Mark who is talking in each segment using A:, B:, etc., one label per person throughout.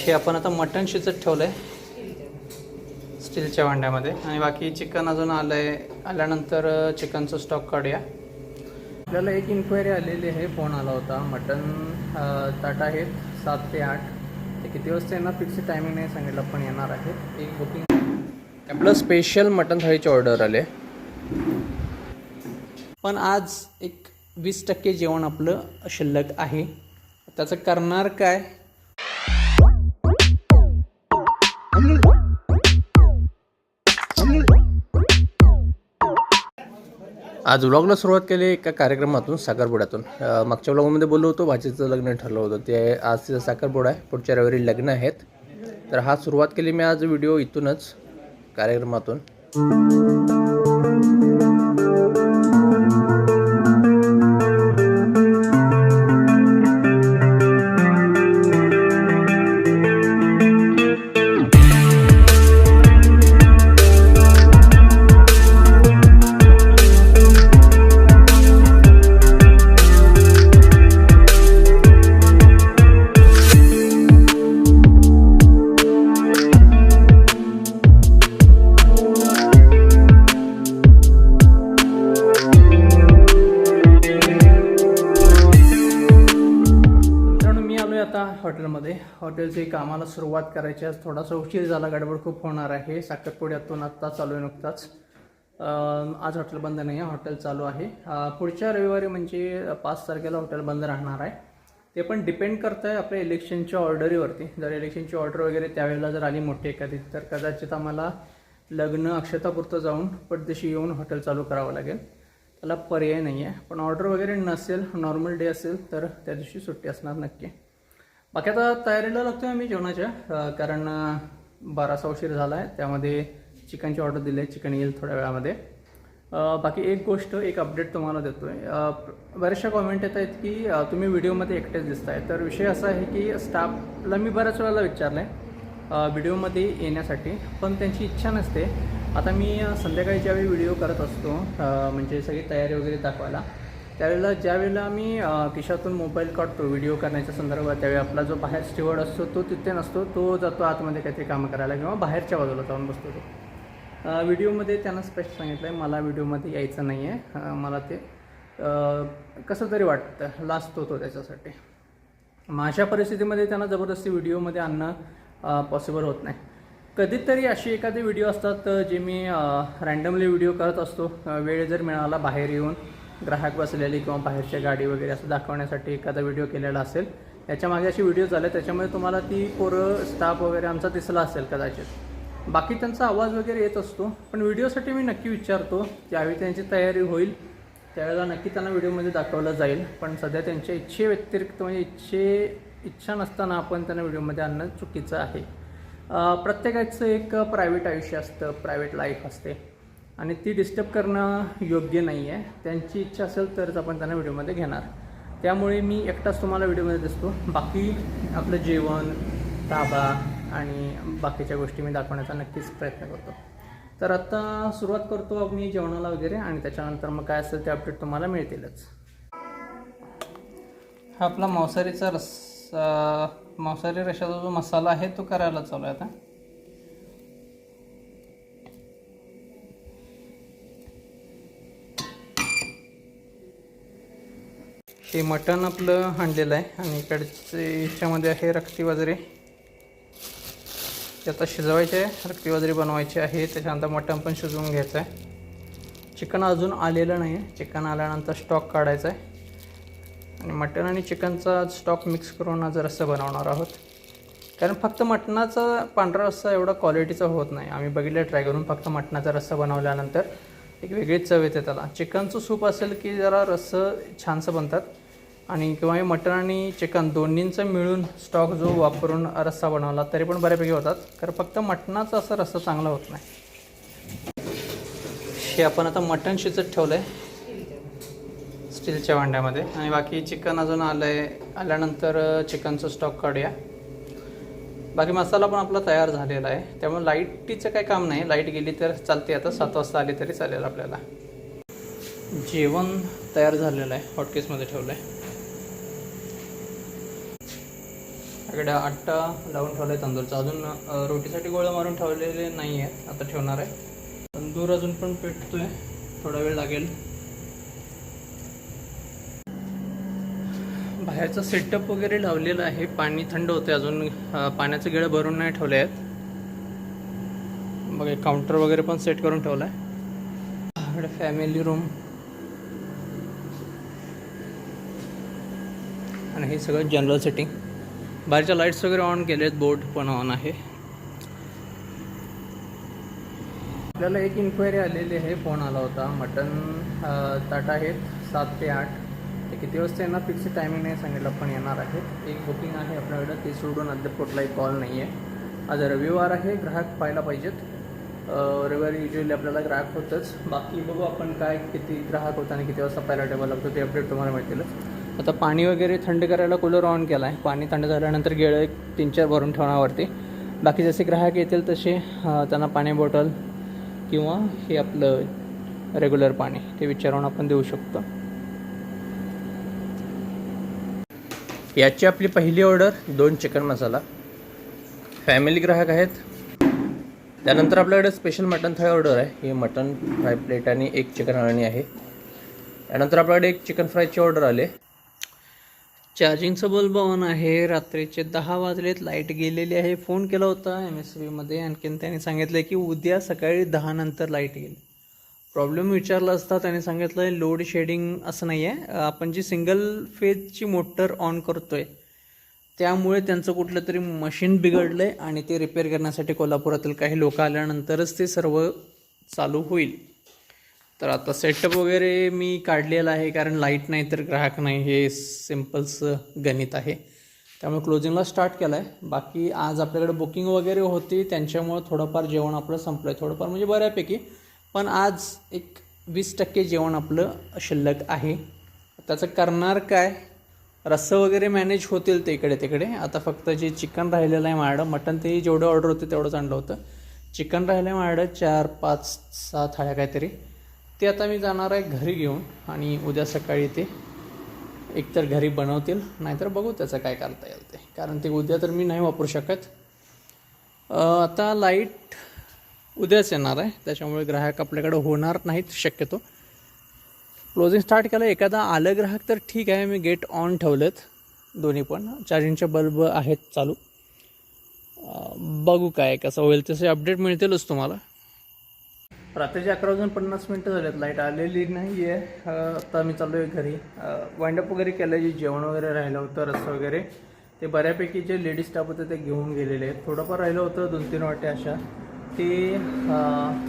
A: हे आपण आता मटण शिजत ठेवलं आहे स्टीलच्या भांड्यामध्ये. आणि बाकी चिकन अजून आलं आहे आल्यानंतर चिकनचं स्टॉक काढूया. आपल्याला एक इन्क्वायरी आलेली आहे. फोन आला होता. मटन ताट आहेत सात ते आठ. ते किती वाजता येणार? फिक्स टायमिंग नाही सांगितलं पण येणार आहे. एक बुकिंग आपलं स्पेशल मटन थाळीची ऑर्डर आले पण आज एक वीस टक्के जेवण आपलं शिल्लक आहे. त्याचं करणार काय? आज व्लॉगला सुरुवात केली एका कार्यक्रमातून साखरपुड्यातून. मागच्या व्लॉगमध्ये बोललो होतो भाजीचं लग्न ठरलं होतं. ते आज तिचं साखरपुडा आहे. पुढच्या रविवारी लग्न आहेत. तर हा सुरुवात केली मी आज व्हिडिओ इथूनच कार्यक्रमातून. हॉटेलची कामाला सुरुवात करायची आज थोडासा उशीर झाला गडबड खूप होणार आहे. साखरपुड्यातून आत्ता चालू आहे नुकताच आज हॉटेल बंद नाही आहे हॉटेल चालू आहे. पुढच्या रविवारी म्हणजे पाच तारखेला हॉटेल बंद राहणार आहे. ते पण डिपेंड करतं आहे आपल्या इलेक्शनच्या ऑर्डरीवरती जर इलेक्शनची ऑर्डर वगैरे त्यावेळेला जर आली मोठी एखादी तर कदाचित आम्हाला लग्न अक्षतापुरतं जाऊन परदेशी येऊन हॉटेल चालू करावं लागेल. त्याला पर्याय नाही आहे पण ऑर्डर वगैरे नसेल नॉर्मल डे असेल तर त्या दिवशी सुट्टी असणार नक्की. बाकी आता तयारीला लागतो आहे आम्ही जेवणाच्या. कारण अं, बारासा उशीर झाला आहे त्यामध्ये चिकनची ऑर्डर दिली आहे चिकन येईल थोड्या वेळामध्ये. बाकी एक गोष्ट एक अपडेट तुम्हाला देतो आहे बऱ्याचशा कॉमेंट येत आहेत की तुम्ही व्हिडिओमध्ये एकटेच दिसताय. तर विषय असा आहे की स्टाफला मी बऱ्याच वेळेला विचारलं आहे व्हिडिओमध्ये येण्यासाठी. पण त्यांची इच्छा नसते. आता मी संध्याकाळी ज्यावेळी व्हिडिओ करत असतो म्हणजे सगळी तयारी वगैरे दाखवायला त्यावेळेला ज्यावेळेला मी खिशातून मोबाईल काढतो व्हिडिओ करण्याच्या संदर्भात त्यावेळी आपला जो बाहेर स्टिवर्ड असतो तो तिथे नसतो तो जातो आतमध्ये काहीतरी कामं करायला किंवा बाहेरच्या बाजूला जाऊन बसतो तो. व्हिडिओमध्ये त्यांना स्पष्ट सांगितलं आहे मला व्हिडिओमध्ये यायचं नाही आहे मला ते कसं तरी वाटतं लाजतो तो त्याच्यासाठी. मग अशा परिस्थितीमध्ये त्यांना जबरदस्ती व्हिडिओमध्ये आणणं पॉसिबल होत नाही. कधीतरी अशी एखादी व्हिडिओ असतात जे मी रँडमली व्हिडिओ करत असतो वेळ जर मिळाला बाहेर येऊन ग्राहक बसलेली किंवा बाहेरच्या गाडी वगैरे असं दाखवण्यासाठी एखादा व्हिडिओ केलेला असेल याच्या मागे अशी व्हिडिओ झाले त्याच्यामुळे तुम्हाला ती पोरं स्टाफ वगैरे आमचा दिसला असेल कदाचित. बाकी त्यांचा आवाज वगैरे येत असतो पण व्हिडिओसाठी मी नक्की विचारतो ज्यावेळी त्यांची तयारी होईल त्यावेळेला नक्की त्यांना व्हिडिओमध्ये दाखवलं जाईल पण सध्या त्यांच्या इच्छे व्यतिरिक्त म्हणजे इच्छे इच्छा नसताना आपण त्यांना व्हिडिओमध्ये आणणं चुकीचं आहे. प्रत्येकाचं एक प्रायव्हेट आयुष्य असतं प्रायव्हेट लाईफ असते. आणि ती डिस्टर्ब करणं योग्य नाही आहे त्यांची इच्छा असेल तरच आपण त्यांना व्हिडिओमध्ये घेणार. त्यामुळे मी एकटाच तुम्हाला व्हिडिओमध्ये दिसतो. बाकी आपलं जेवण ताबा आणि बाकीच्या गोष्टी मी दाखवण्याचा नक्कीच प्रयत्न करतो. तर आता सुरुवात करतो मी जेवणाला वगैरे आणि त्याच्यानंतर मग काय असेल ते अपडेट तुम्हाला मिळतीलच. हा आपला मांसाहारीचा रस मांसाहारी रशाचा जो मसाला आहे तो करायला चालू आहे आता हे मटण आपलं हांडलेलं आहे आणि इकडचे याच्यामध्ये आहे रक्ती बाजरी ते आता शिजवायचे आहे. रक्ती बाजरी बनवायची आहे. त्याच्यानंतर मटण पण शिजवून घ्यायचं आहे. चिकन अजून आलेलं नाही आहे. चिकन आल्यानंतर स्टॉक काढायचा आहे. आणि मटण आणि चिकनचा स्टॉक मिक्स करून आज रस्सा बनवणार आहोत. कारण फक्त मटणाचा पांढरा रस्सा एवढा क्वालिटीचा होत नाही. आम्ही बघितलं ट्राय करून फक्त मटणाचा रस्सा बनवल्यानंतर एक वेगळीच चव येते त्याला. चिकनचं सूप असेल की जरा रस्सं छानसं बनतात. आणि किंवा हे मटण आणि चिकन दोन्हींचं मिळून स्टॉक जो वापरून रस्सा बनवला तरी पण बऱ्यापैकी होतात. कारण फक्त मटणाचा असा रस्सा चांगला होत नाही. हे आपण आता मटण शिजत ठेवलं आहे स्टीलच्या भांड्यामध्ये. आणि बाकी चिकन अजून आलं आहे आल्यानंतर चिकनचं स्टॉक काढूया. बाकी मसाला पण आपला तयार झालेला आहे. त्यामुळे लाईटीचं काही काम नाही. लाइट गेली तर चालते. आता सात वाजता आली तरी चालेल आपल्याला. जेवण तयार झालेलं आहे. हॉटकेसमध्ये ठेवलं आहे इकडे आट्टा लावून ठेवला आहे तंदूरचा. अजून रोटीसाठी गोळा मारून ठेवलेले नाही आहे आता ठेवणार आहे. तंदूर अजून पण पेटतोय थोडा वेळ लागेल. बाहेरचा सेटअप वगैरे लावलेला आहे पाणी थंड होते अजून. पाण्याचं पाण्याचे गिळं भरून नाही ठेवले आहेत. बघा काउंटर वगैरे पण सेट करून ठेवला आहे फॅमिली रूम आणि हे सगळं जनरल सेटिंग बाहेरच्या लाईट्स वगैरे ऑन केले आहेत बोर्ड पण ऑन आहे. आपल्याला एक इन्क्वायरी आलेली आहे फोन आला होता मटन ताट आहेत सात ते आठ. ते किती वाजता येणार? फिक्स टायमिंग नाही सांगितलं पण येणार आहेत. एक बुकिंग आहे आपल्याकडं ते सोडून अद्याप कुठलाही कॉल नाही आहे आज रविवार आहे ग्राहक पाहायला पाहिजेत. रविवारी युजली आपल्याला ग्राहक होतंच. बाकी बघू आपण काय किती ग्राहक होता आणि किती वाजता पाहायला टेबल लागतो ते अपडेट तुम्हाला मिळतीलच आता पाणी वगैरे थंड करायला कूलर ऑन केला आहे पाणी थंड झाल्यानंतर गेळं एक तीन चार भरून ठेवण्यावरती. बाकी जसे ग्राहक येतील तसे त्यांना पाणी बॉटल किंवा हे आपलं रेग्युलर पाणी ते विचारून आपण देऊ शकतो. याची आपली पहिली ऑर्डर दोन चिकन मसाला फॅमिली ग्राहक आहेत. त्यानंतर आपल्याकडे स्पेशल मटन थाळी ऑर्डर आहे. ही मटन फ्राय प्लेट आणि एक चिकन अळणी आहे. त्यानंतर आपल्याकडे एक चिकन फ्रायची ऑर्डर आले चार्जिंगचं बल्ब ऑन आहे. रात्रीचे दहा वाजलेत. लाइट गेलेली आहे. फोन केला होता एम एस बीमध्ये आणखीन त्यांनी सांगितलं की उद्या सकाळी दहानंतर लाइट येईल. प्रॉब्लेम विचारला असता त्याने सांगितलं आहे लोड शेडिंग असं नाही आहे आपण जी सिंगल फेजची मोटर ऑन करतो आहे त्यामुळे त्यांचं कुठलं तरी मशीन बिघडलं आहे आणि ते रिपेअर करण्यासाठी कोल्हापुरातील काही लोक आल्यानंतरच ते सर्व चालू होईल. तर आता सेटअप वगैरे मी काढलेला आहे कारण लाइट नाही तर ग्राहक नाही हे सिम्पल्स गणित आहे. त्यामुळे क्लोजिंगला स्टार्ट केलं आहे बाकी आज आपल्याकडे बुकिंग वगैरे होती त्यांच्यामुळं थोडंफार जेवण आपलं संपलं आहे थोडंफार म्हणजे बऱ्यापैकी. पण आज एक वीस टक्के जेवण आपलं शिल्लक आहे. त्याचं करणार काय? रस्सं वगैरे मॅनेज होतील ते इकडे तिकडे. आता फक्त जे चिकन राहिलेलं आहे माझ्याकडं मटन ते जेवढं ऑर्डर होते तेवढंच आणलं होतं. चिकन राहिलं आहे माझ्याकडं चार पाच सहा थाळ्या काहीतरी. ते आता मी जाणार आहे घरी घेऊन आणि उद्या सकाळी ते एकतर घरी बनवतील नाहीतर बघू त्याचं काय करता येईल ते. कारण ते उद्या तर मी नाही वापरू शकत. आता लाइट उद्याच येणार आहे त्याच्यामुळे ग्राहक आपल्याकडे होणार नाहीत शक्यतो. क्लोजिंग स्टार्ट केलं एखादा आलं ग्राहक तर ठीक आहे मी गेट ऑन ठेवलेत दोन्ही पण. चार्जिंगचे बल्ब आहेत चालू. बघू काय कसं होईल तसे अपडेट मिळतीलच तुम्हाला. रात्रीचे अकरा वाजून पन्नास मिनटं झालेत. लाइट आलेली नाही आहे आता मी चाललो आहे घरी वाइंडअप वगैरे केलं जे जेवण वगैरे राहिलं होतं रस्सा वगैरे ते बऱ्यापैकी जे लेडीज स्टाफ होते ते घेऊन गेलेले आहेत. थोडंफार राहिलं होतं दोन तीन वाटे अशा. ते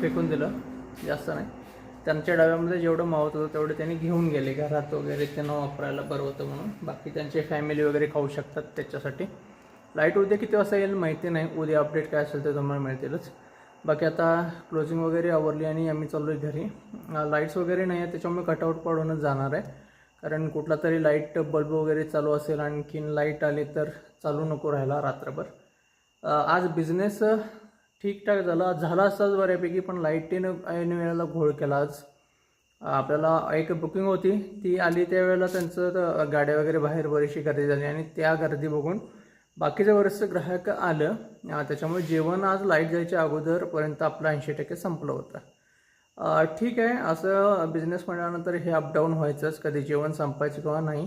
A: फेकून दिलं. जास्त नाही. त्यांच्या डब्यामध्ये जेवढं मावत होतं तेवढं त्यांनी घेऊन गेले. घरात वगैरे त्यांना वापरायला बरं होतं म्हणून. बाकी त्यांचे फॅमिली वगैरे खाऊ शकतात त्याच्यासाठी. लाइट उद्या किती वाजता येईल माहिती नाही. उद्या अपडेट काय असेल ते तुम्हाला मिळतीलच. बाकी आता क्लोजिंग वगैरे आवरली आणि आम्ही चाललो आहे घरी लाईट्स वगैरे नाही आहे त्याच्यामुळे कटआउट पडूनच जाणार आहे. कारण कुठला तरी लाइट बल्ब वगैरे चालू असेल आणखीन लाइट आली तर चालू नको राहायला रात्रभर. आज बिझनेस ठीकठाक झाला. झाला असताच बऱ्यापैकी पण लाईटीनं ऐन वेळेला घोळ केला आज. आपल्याला एक बुकिंग होती. ती आली त्यावेळेला त्यांचं गाड्या वगैरे बाहेर बरीचशी गर्दी झाली आणि त्या गर्दी बघून बाकीचं बरंचसं ग्राहक आलं त्याच्यामुळे जेवण आज लाइट जायच्या अगोदरपर्यंत आपलं ऐंशी टक्के संपलं होतं. ठीक आहे असं बिझनेस म्हटल्यानंतर हे अपडाऊन व्हायचंच कधी जेवण संपायचं किंवा नाही.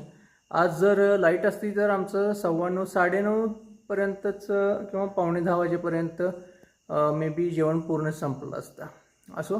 A: आज जर लाइट असती तर आमचं सव्वा नऊ साडेनऊपर्यंतच किंवा पावणे दहा वाजेपर्यंत मे बी जेवण पूर्ण संपलं असतं. असो